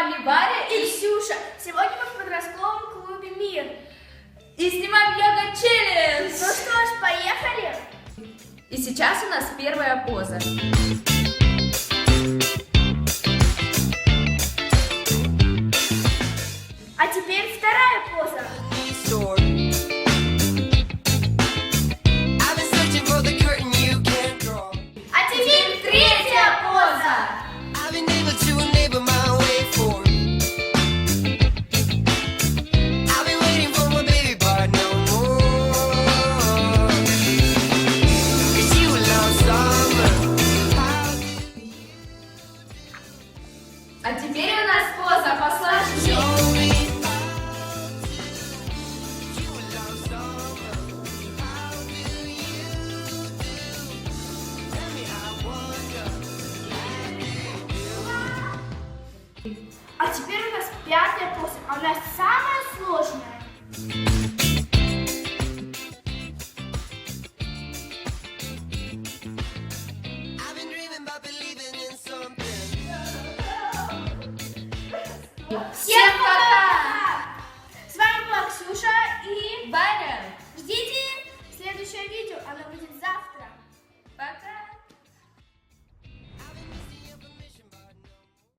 вами Варя И Ксюша. Сегодня мы в подростковом клубе «Мир». и снимаем йога челлендж. Ну что ж, поехали. И сейчас у нас первая поза. А теперь вторая поза. А теперь у нас поза посложнее. А теперь у нас пятая поза. Она самая сложная. siempre.